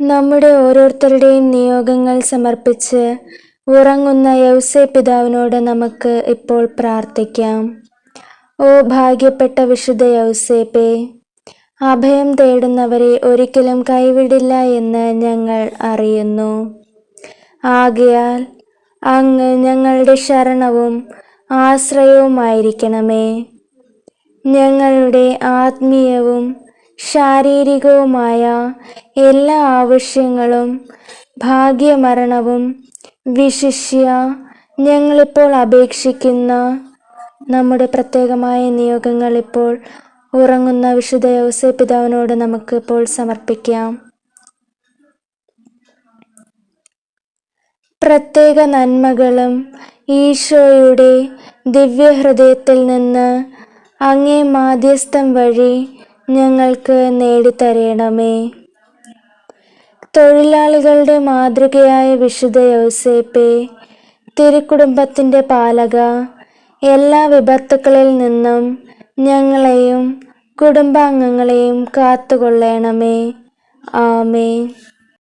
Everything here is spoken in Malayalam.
നമ്മുടെ ഓരോരുത്തരുടെയും നിയോഗങ്ങൾ സമർപ്പിച്ച് ഉറങ്ങുന്ന യൗസേ പിതാവിനോട് നമുക്ക് ഇപ്പോൾ പ്രാർത്ഥിക്കാം. ഓ ഭാഗ്യപ്പെട്ട വിശുദ്ധ യൗസേപ്പേ അഭയം തേടുന്നവരെ ഒരിക്കലും കൈവിടില്ല എന്ന് ഞങ്ങൾ അറിയുന്നു. ആകയാൽ അങ്ങ് ഞങ്ങളുടെ ശരണവും ആശ്രയവുമായിരിക്കണമേ. ഞങ്ങളുടെ ആത്മീയവും ശാരീരികവുമായ എല്ലാ ആവശ്യങ്ങളും ഭാഗ്യമരണവും വിശിഷ്യ ഞങ്ങളിപ്പോൾ അപേക്ഷിക്കുന്ന നമ്മുടെ പ്രത്യേകമായ നിയോഗങ്ങൾ ഇപ്പോൾ ഉറങ്ങുന്ന വിശുദ്ധ യൗസേ പിതാവിനോട് നമുക്ക് ഇപ്പോൾ സമർപ്പിക്കാം. പ്രത്യേക നന്മകളും ഈശോയുടെ ദിവ്യഹൃദയത്തിൽ നിന്ന് അങ്ങേ മാധ്യസ്ഥം വഴി ഞങ്ങൾക്ക് നേടിത്തരയണമേ തൊഴിലാളികളുടെ മാതൃകയായ വിശുദ്ധ യൗസേപ്പെ തിരുക്കുടുംബത്തിന്റെ പാലക എല്ലാ വിപത്തുക്കളിൽ നിന്നും ഞങ്ങളെയും കുടുംബാംഗങ്ങളെയും കാത്തുകൊള്ളണമേ. ആമേ